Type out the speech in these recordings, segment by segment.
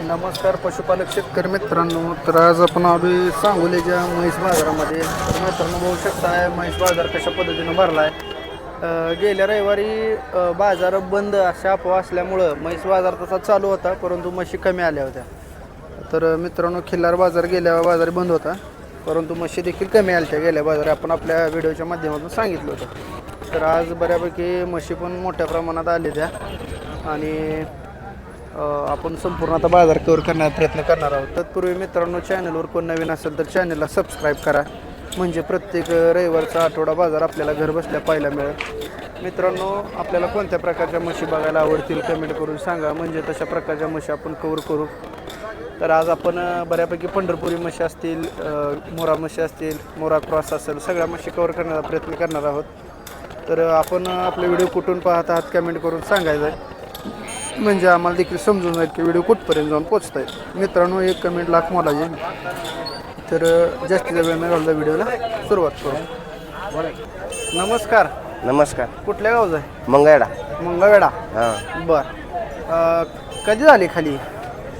नमस्कार पशुपालक शेतकरी मित्रांनो. तर आज आपण आलोय सांगोलीच्या म्हैस बाजारामध्ये. मित्रांनो बघू शकता म्हैस बाजार कशा पद्धतीनं भरला आहे गेल्या रविवारी बाजार बंद अशा अफवा असल्यामुळं म्हैस बाजार तसा चालू होता परंतु म्हशी कमी आल्या होत्या. तर मित्रांनो खिल्लार बाजार गेल्या बाजार बंद होता परंतु म्हशी देखील कमी आल्या गेल्या बाजार. आपण आपल्या व्हिडिओच्या माध्यमातून सांगितलं होतं. तर आज बऱ्यापैकी म्हशी पण मोठ्या प्रमाणात आल्या त्या आणि आपण संपूर्ण आता बाजार कवर करण्याचा प्रयत्न करणार आहोत. तत्पूर्वी मित्रांनो चॅनलवर कोण नवीन असेल तर चॅनलला सबस्क्राईब करा. म्हणजे प्रत्येक रविवारचा आठवडा बाजार आपल्याला घर बसल्या पाहायला मिळेल. मित्रांनो आपल्याला कोणत्या प्रकारच्या म्हशी बघायला आवडतील कमेंट करून सांगा. म्हणजे तशा प्रकारच्या म्हशी आपण कवर करू. तर आज आपण बऱ्यापैकी पंढरपुरी म्हशी असतील मोरा म्हशी असतील मोरा क्रॉस असेल सगळ्या म्हशी कवर करण्याचा प्रयत्न करणार आहोत. तर आपण आपले व्हिडिओ कुठून पाहत आहात कमेंट करून सांगायचं. आहे म्हणजे आम्हाला देखील समजून जाईल की व्हिडिओ कुठपर्यंत जाऊन पोचत आहे मित्रांनो एक कमेंट लाख मोलाचे तर अ, जास्तीचा वेळ न घालता व्हिडिओला सुरुवात करू. नमस्कार. नमस्कार. कुठल्या गावचा आहे? मंगळडा मंगळवेढा. हां. बर. कधी झाली खाली?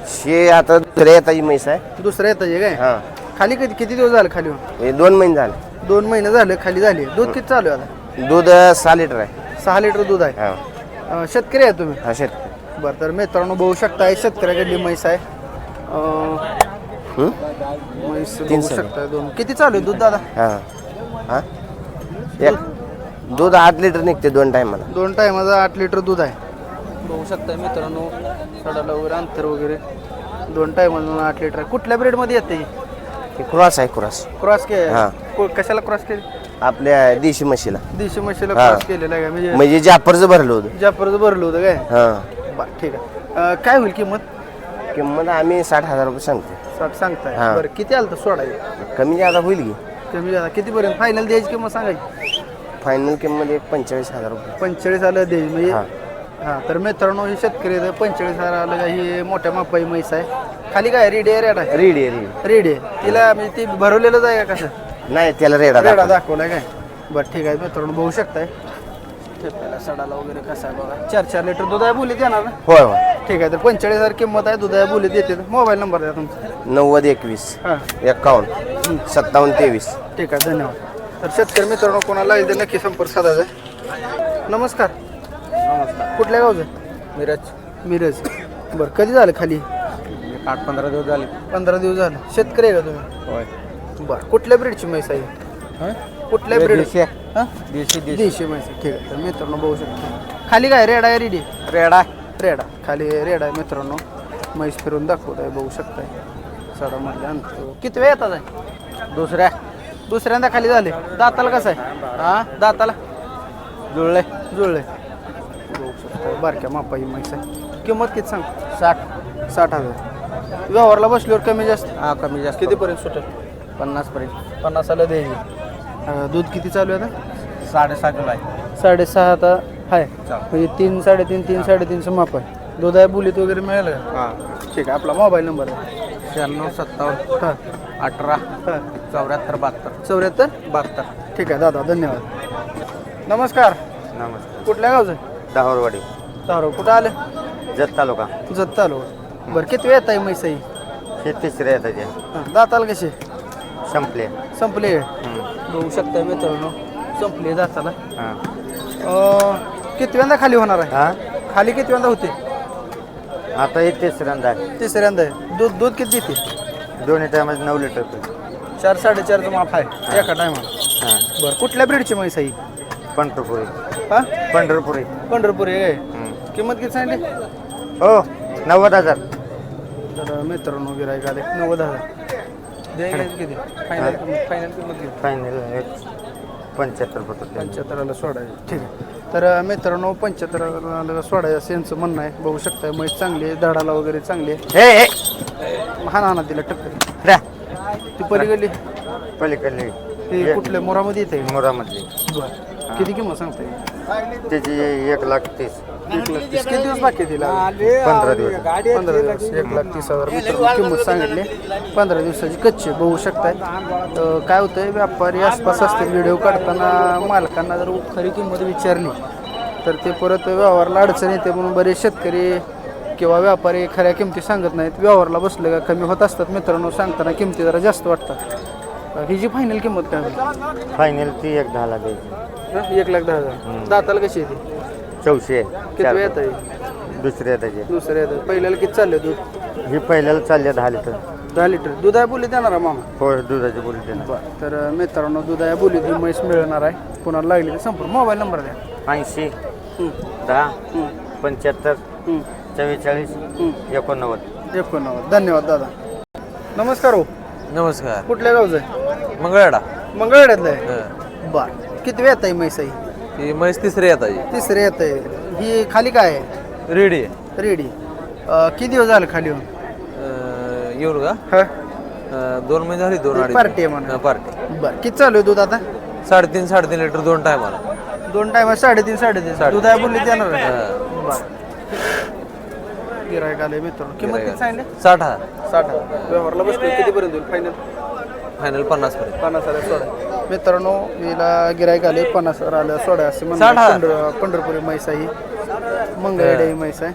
शे आता दुसऱ्या येता म्हैस आहे. दुसऱ्या येतं काय? हां. खाली कधी किती दिवस झाले खाली होऊन? हे दोन महिने झाले. दोन महिने झाले खाली झाली. दूध किती चालू आहे आता? दूध अं, सहा लिटर आहे. सहा लिटर दूध आहे. हां. अ, शेतकरी आहे तुम्ही? हा शेत बरं तर मित्रांनो बघू शकता हे शेतकऱ्याकडली म्हैस आहे अ, हं? म्हैस तीन बघू दोन. किती चालू आहे दूध दादा? हां. हां? एक. दूध आठ लिटर निघते दोन टायमाला. दोन टायमाचं आठ लिटर दूध आहे. बघू शकता मित्रांनो सडाला वगैरे अंतर वगैरे. दोन टायमाचं आठ लिटर आहे. कुठल्या ब्रेडमध्ये येते हे क्रॉस आहे क्रॉस. क्रॉस के हा. को- कशाला क्रॉस केली? आपल्या देशी म्हशीला. देशी म्हशीला हा. क्रॉस केलेला आहे का? म्हणजे म्हणजे जाफरचं भरलं होतं. जाफरचं भरलं होतं काय? हां. बरं ठीक आहे. अ, काय होईल किंमत? किंमत आम्ही साठ हजार रुपये सांगतो साठ सांगताय. हा. बरं किती आलं तर सोडायचं कमी जादा होईल की? कमी झाला कितीपर्यंत? फायनल द्यायची किंमत सांगायची फायनल किंमत एक पंचेचाळीस हजार रुपये. पंचेचाळीस आलं द्यायची म्हणजे? हा. हा तर मित्रांनो ही शेतकरी आहे, पंचेचाळीस हजार आलं का ही मोठ्या मापाई म्हैस आहे. खाली काय? रेडी आहे रेड आहे? रेडी आहे रेडी रेडी आहे. तिला म्हणजे ती भरवलेलंच आहे का कसं? नाही त्याला रेडा रेडा दाखव. दाखवलाय काय? बरं ठीक आहे. मित्रांनो बघू शकताय. ठेप्याला सडाला वगैरे कसं आहे बघा. चार चार लिटर दूध आहे बोलीत येणार ना? होय होय. ठीक आहे तर पंचेचाळीस हजार किंमत आहे दूध आहे बोलीत येते. मोबाईल नंबर द्या तुमचा. नव्वद एकवीस हां. एक्कावन्न सत्तावन्न तेवीस. ठीक आहे धन्यवाद. तर शेतकरी मित्रांनो कोणाला इथे नक्की संपर्क साधायचा आहे? नमस्कार. नमस्कार. कुठल्या गावचं? मिरज. मिरज. बरं कधी झालं खाली? आठ पंधरा दिवस झाले. पंधरा दिवस झाले. शेतकरी आहे का तुम्ही? होय. बरं कुठल्या ब्रीडची म्हैस आहे? कुठल्या ब्रीड देशी हां? देशी देशी. म्हैस आहे. ठीक आहे. तर मित्रांनो बघू शकतो. खाली काय? रेडा आहे रेडी? रेडा. रेडा. खाली रेडा आहे मित्रांनो. म्हैस फिरून दाखवत आहे बघू शकताय. सडामधले अंतर किती वेळ येतात आहे? दुसऱ्या. दुसऱ्यांदा खाली झाले. दाताला कसं आहे? हा? दाताला? जुळले. जुळले. बघू शकताय बारक्या मापाई म्हैस आहे. किंमत किती सांग? साठ. साठ हजार. व्यवहारला बसल्यावर कमी जास्त? हा कमी जास्त. कितीपर्यंत सुटेल? पन्नास पर्यंत पन्नासाला द्यायची अं, दूध किती चालू आहे आता? साडेसहा किलो आहे. साडेसहा आता आहे. म्हणजे तीन साडेतीन तीन साडेतीनचं माप. आहे दूध आहे बुलीत वगैरे मिळेल का? हा. ठीक आहे आपला मोबाईल नंबर आहे. शहाण्णव सत्तावन्न हां. अठरा हां. चौऱ्याहत्तर बहात्तर. चौऱ्याहत्तर? बहात्तर. ठीक आहे दादा धन्यवाद. नमस्कार. नमस्कार. कुठल्या गावचं? दहावरवाडी तारो कुठं आले? जत तालुका. जत तालु बरं किती वेळ येत आहे म्हैसाई हे? तिसऱ्या येतात हां दाताला कसे संपले. संपले. बघू शकता मित्रांनो संपले दाताला हां. अं, किती वेळा खाली होणार आहे? हां? खाली किती वेळा होते? आता हे तिसऱ्यांदा तिसऱ्यांदा आहे. दूध दूध किती देते? दोन्ही टायमात नऊ लिटर चार साडेचारचं माप आहे. एका टायमाला हां. बरं कुठल्या ब्रीडची म्हैस आहे ही? पंढरपुरी. हा? पंढरपुरी. पंढरपूर आहे काय? किंमत किती सांगली हो नव्वद हजार. तर मित्रांनो गिरायक आले. नव्वद हजार. द्यायला किती? फायनल किंमत फायनल किंमत किती? फायनल एक पंच्याहत्तर पत्र पंच्याहत्तराला सोडायचं. ठीक आहे. तर मित्रांनो पंच्याहत्तराला सोडायचं असं यांचं म्हणणं आहे. बघू शकताय म्हैस चांगली आहे धडाला वगैरे चांगली आहे. हे हे. हा ना तिला टक्कर. रा. ती पलीकडली. पलीकडली. ती कुठल्या? मोरामध्ये येते? मोरामधली बरं. किती किंमत सांगताय? त्याची एक लाख तीस. एक लाख तीस. किती दिवस बाकी तिला? पंधरा दिवस. पंधरा दिवस. एक लाख तीस हजार मित्रांनो किंमत सांगितली. पंधरा दिवसाची कच्ची बघू शकताय. तर काय होतंय व्यापारी आसपास असते व्हिडिओ काढताना मालकांना जर खरी किंमत विचारली तर ते परत व्यवहारला अडचण येते म्हणून बरेच शेतकरी किंवा व्यापारी खऱ्या किमती सांगत नाहीत. व्यवहारला बसले का कमी होत असतात मित्रांनो सांगताना किमती जरा जास्त वाटतात. अं, हिची फायनल किंमत काय होईल? फायनल ती एक दहाला द्यायची. हं? एक लाख दहा हजार. दाताला कशी येते चौशे. किती वेळ येत आहे? दुसऱ्या त्याचे. दुसरं येतं पहिल्याला किती चालले दूध? ही पहिल्याला चालले दहा लिटर. दहा लिटर. दूध आहे बोली देणार आहे मामा? हो दुधाची बोलते बरं. तर अं, मित्रांनो दूध आहे बोली ही म्हैस मिळणार आहे. पुन्हा लागली तर संपूर्ण मोबाईल नंबर द्या. ऐंशी हं, दहा हं, पंच्याहत्तर हं, चव्वेचाळीस हं. एकोणनव्वद. एकोणनव्वद. धन्यवाद दादा. नमस्कार हो. नमस्कार. कुठल्या गावचं आहे? मंगळवेढा. मंगळवेड्यातलं आहे. बर. किती वेळ आहे म्हैस? आहे ही म्हैस तिसरी येत आहे. तिसरे येत आहे. ही खाली काय आहे? रेडी आहे. रेडी. अं, किती दिवस झालं खाली येऊन? अं, येऊन का? हा. अं, दोन महिने झाली दोन अडीच. पार्टी आहे म्हणा. हा, पार्टी. बरं किती चालू आहे दूध आता? साडेतीन साडेतीन लिटर दोन टायमाला दोन टायमा साडेतीन साडेतीन. साडे- दूध आहे बोलली देणार आहे. हा. बरं. गिरायक आले मित्रांनो. किंमत किती सांगितली? साठ हजार. साठ हजार. व्यवहारला बसले कितीपर्यंत होईल? फायनल फायनल पन्नास पर्यंत पन्नास हजार सोडा मित्रांनो हिला गिरायक आले पन्नास आले सोडा असे साठ म्हणतात हजार. पंढर पंढरपुरी म्हैस आहे ही. मंगळवेढा ही म्हैस आहे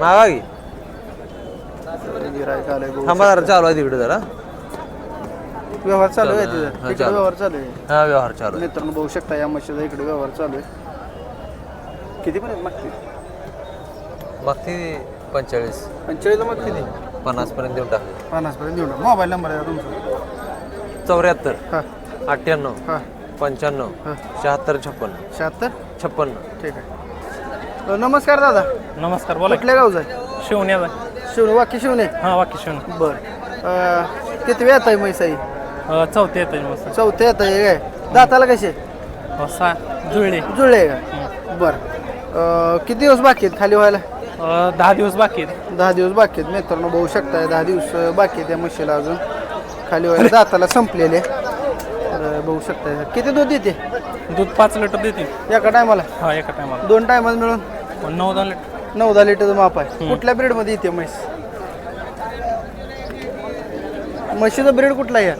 मागा की गिरायक आले. थांबा जरा चालू आहे तिकडे जरा. व्यवहार चालू आहे हा, तिथं हा, तिकडे चालू. व्यवहार चालू आहे. हा व्यवहार चालू आहे. मित्रांनो बघू शकता या म्हशीचा इकडे व्यवहार चालू आहे. किती पर्यंत मागते मग ती पंचेचाळीस. पंचेचाळीसला मग किती पन्नास पर्यंत देऊन टाकली. पन्नास पर्यंत देऊन मोबाईल नंबर आहे तुमचा? चौऱ्याहत्तर हां. अठ्ठ्याण्णव हां. पंच्याण्णव हां. शहात्तर छप्पन्न शहात्तर? छप्पन्न ठीक आहे. अ, नमस्कार दादा. नमस्कार बोला. कुठल्या गावचा आहे? शिवण्याचा शिवणे वाकी शिवणे हां वाक्य शिवण बरं. किती वेळ आहे म्हैसाई चौथे येत आहे मस्त चौथे येत आहे काय? दाताला कसे अ, सा जुळले. जुळले का? बरं. अ, किती दिवस बाकी आहेत खाली व्हायला? अ, दहा दिवस बाकी आहेत. दहा दिवस बाकी आहेत. मित्रांनो बघू शकताय दहा दिवस अ, बाकी आहेत या म्हशीला अजून. खाली व्हायला दाताला संपलेले. तर बघू शकताय किती दूध देते? दूध पाच लिटर देतील एका टायमाला? हा एका टायमाला. दोन टायमाला मिळून? नऊ दहा लिटर. नऊ दहा लिटरचं माप आहे. कुठल्या ब्रीडमध्ये येते म्हैस? म्हशीचा ब्रीड कुठला आहे?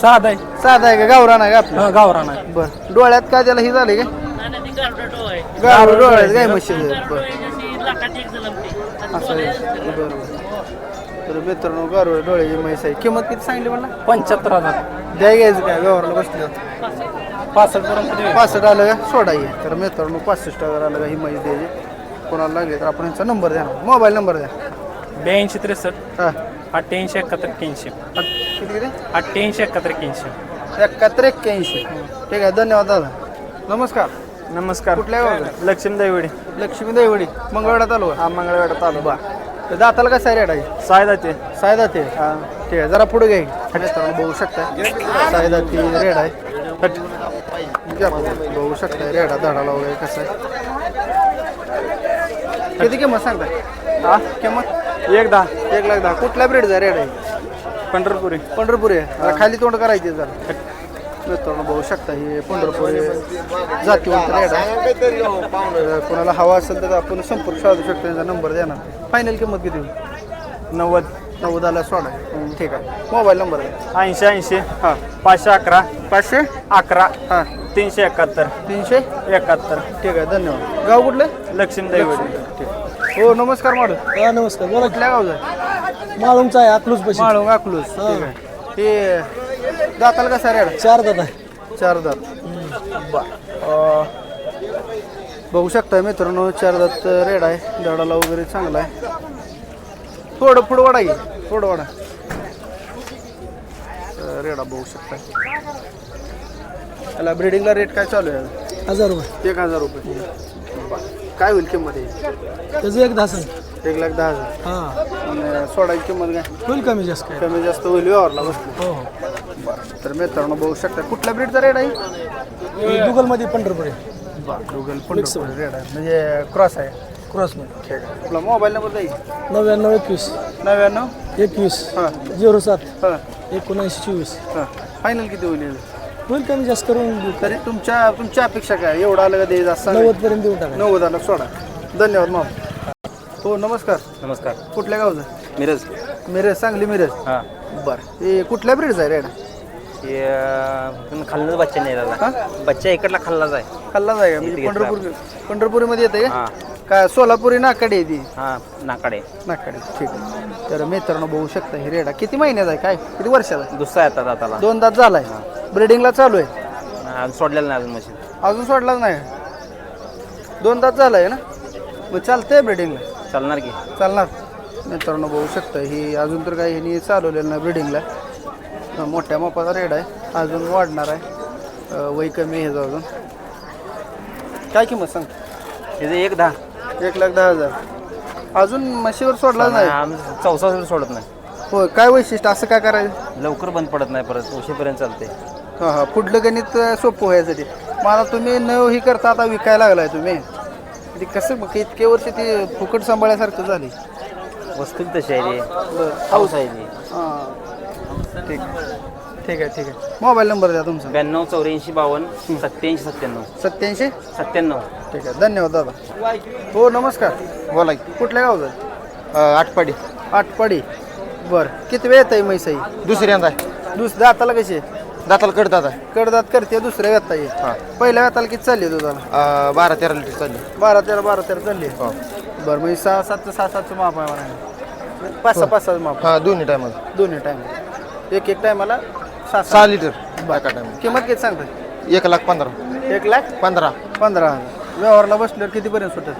साधा आहे. साधा आहे का? गावरान आहे का आपलं? हा, गावरान आहे. बर. डोळ्यात काय त्याला ही झाले काय गाव डोळ्यात काय म्हशीचं? बर. असं आहे. बरं बरं. तर मित्रांनो गारोळे डोळ्याची म्हैस आहे. किंमत किती सांगली मला? पंच्याहत्तर हजार. द्या घ्यायचं काय? व्यवहारला बसले पासष्ट पर्यंत देऊ. पासष्ट आलं का? सोडा ये तर मित्रांनो पासष्ट हजार आलं का? ही म्हैस द्यायची. कोणाला लागली तर आपण यांचा नंबर द्या मोबाईल नंबर द्या. ब्याऐंशी त्रेसष्ट. हां. अठ्ठ्याऐंशी एकाहत्तर एक्क्याऐंशी. किती किती? अठ्ठ्याऐंशी एकाहत्तर एक्क्याऐंशी. एकाहत्तर एक्क्याऐंशी. ठीक आहे धन्यवाद दादा. नमस्कार. नमस्कार. कुठल्या गावाला लक्ष्मी दैवडी लक्ष्मी देवडी मंगळवेढा तालुका. हा मंगळवेढा तालुका. तर दाताला कसा रेट आहे? सायदाचे सायदा ते ठीक आहे. जरा पुढे मित्रांनो बघू शकता सायदा ती रेड आहे. हट. घ्या पुढे. बघू शकता रेडा धडाला वगैरे कसं आहे. किती किंमत सांगताय? हा? किंमत? एक दहा. एक लाख दहा. कुठल्या ब्रेडचा रेड आहे. पंढरपुरी. पंढरपुरी आहे. जरा खाली तोंड करायचे जरा. मित्रांनो बघू शकता हे पंढरपुरी जातीवंत रेड. आहे तर कोणाला हवा असेल तर आपण संपर्क साधू शकतो त्यांचा नंबर द्या ना. फायनल किंमत किती होईल? नव्वद. नव्वदाला सोळा ठीक आहे. मोबाईल नंबर द्या. ऐंशी ऐंशी. हां. पाचशे अकरा. पाचशे? अकरा. हां. तीनशे एकाहत्तर. तीनशे? एकाहत्तर. ठीक आहे धन्यवाद. गाव कुठलं? लक्ष्मी दैवडी हो नमस्कार मॅडम हा नमस्कार. बोला कुठल्या गावचं माळूंचा आहे अकलूज पैसे माळूंग अकलूज. ठीक आहे. हे दाताला कसा रेड चार दादा आहे. चार दात. बघू शकता मित्रांनो चार दात रेड आहे. दडाला वगैरे चांगला आहे. थोडं पुढं वाडा घे थोडं वाडा रेडा बघू शकता त्याला ब्रिडिंगला रेट काय चालू आहे? हजार रुपये. एक हजार रुपये. काय होईल किंमत आहे त्याचं एक दासन एक लाख दहा हजार. हा. आणि सोडायची किंमत काय? होईल कमी जास्त. काय कमी जास्त होईल व्यवहारला बसतो. हो हो. तर मित्रांनो बघू शकता कुठल्या ब्रीडचा रेट आहे? गुगलमध्ये पंढरपुरी गुगल पंढरपूर रेट आहे. म्हणजे क्रॉस आहे. क्रॉसमध्ये ठीक आहे. आपला मोबाईल नंबर जाईल नव्याण्णव एकवीस. नव्याण्णव? एकवीस. हां. झिरो सात. हां. एकोणऐंशी चोवीस. हां. फायनल किती होईल? होईल कमी जास्त करून? देऊ. तरी तुमच्या तुमची अपेक्षा काय? एवढं आलं का द्यायचं असं नव्वद पर्यंत देऊन टाका. नव्वद आलं सोडा. धन्यवाद मामा. हो नमस्कार. नमस्कार. कुठल्या गावचं? मिरज. मिरज सांगली मिरज. हा. बरं. हे कुठल्या ब्रीडचा आहे रेड? हे खाल्लंच बच्चा नाही हा? बच्चा इकडला खाल्लाच आहे. खाल्ला जाय का म्हणजे इथे पंढरपूर पंढरपुरीमध्ये येते का? हा. काय सोलापुरी नाकडे आहे ती? हां नाकाडे नाकडे ठीक आहे. तर मित्रांनो बघू शकता ही रेडा किती महिन्याचा आहे? काय? किती वर्षाचा आहे? दुसरा येतात दाताला. दोन दात झालाय ब्रिडिंगला चालू आहे? अजून सोडलेलं नाही अजून मशीन. अजून सोडलाच नाही? दोन तास झालाय ना? मग चालतंय ब्रिडिंगला चालणार की. चालणार. मित्रांनो बघू शकता ही अजून तर काही ह्यांनी चालवलेलं नाही ब्रिडिंगला. मोठ्या मापाचा रेड आहे. अजून वाढणार आहे. वय कमी ह्याचं अजून. काय किंमत सांग? त्याचं एक दहा. एक लाख दहा हजार. अजून म्हशीवर सोडला नाही? आम्ही चौसा सुद्धा सोडत नाही. होय काय वैशिष्ट्य? असं काय करायचं? लवकर बंद पडत नाही परत. उशीपर्यंत चालते. हां हां. पुढलं गणित सोपं व्हायसाठी मला तुम्ही न ही करता आता विकायला लागलाय तुम्ही. ते कसं मग इतके वर्ष ती फुकट सांभाळल्यासारखं झाली. वस्तू तशी आहे हाऊस आहे हां. ठीक. ठीक आहे ठीक आहे. मोबाईल नंबर द्या तुमचा. ब्याण्णव चौऱ्याऐंशी बावन्न सत्याऐंशी सत्त्याण्णव. सत्याऐंशी सत्त्याण्णव. ठीक आहे धन्यवाद दादा. हो नमस्कार. बोला कुठल्या गावचं? आठपाडी आटपाडी. बरं. किती वेळ येत आहे म्हैसाई दुसऱ्यांदा आहे दुसऱ्या दाताला कशी? आहे दाताला कडतात आहे कडदात करते दुसऱ्या आहे पहिल्या व्यथाला किती चालली दुधाला अं, बारा तेरा लिटर चालली. बारा तेरा बारा तेरा चालली. हो. बरं म्हणजे सहा सात सहा सातचं माप आहे मला पाच सहा पाच सहाचं माप. हां दोन्ही टायमाला दोन्ही टाइम एक एक टायमाला सहा सहा लिटर. किंमत किती सांगताय एक लाख पंधरा. एक लाख? पंधरा. पंधरा हजार. व्यवहारला बसल्यावर कितीपर्यंत सुटेल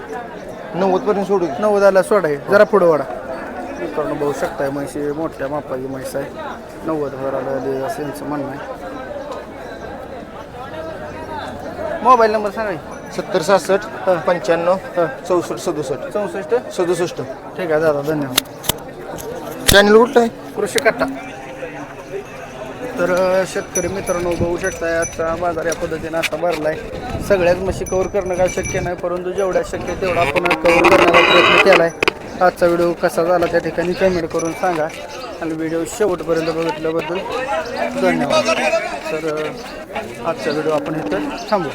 नव्वद पर्यंत सोडू की. नव्वदाला सोडाय जरा पुढं वाडा मित्रांनो बघू शकताय म्हैशी मोठ्या मापाची म्हैस आहे. नव्वद हजाराला दे असं यांचं म्हणणं आहे. मोबाईल नंबर सांगा. सत्तर सहासष्ट पंच्याण्णव हं. चौसष्ट सदुसष्ट. चौसष्ट? सदुसष्ट. ठीक आहे दादा धन्यवाद. चॅनल कुठलं आहे? कृषी कट्टा. तर शेतकरी मित्रांनो बघू शकता आजचा बाजार या पद्धतीनं आता भरलाय. सगळ्याच म्हशी कवर करणं काय शक्य नाही परंतु जेवढ्या शक्य तेवढा आपण कवर करण्याचा प्रयत्न केला आहे आजचा व्हिडिओ कसा झाला त्या ठिकाणी कमेंट करून सांगा आणि व्हिडिओ शेवटपर्यंत बघितल्याबद्दल धन्यवाद. तर आजचा व्हिडिओ आपण इथं थांबू.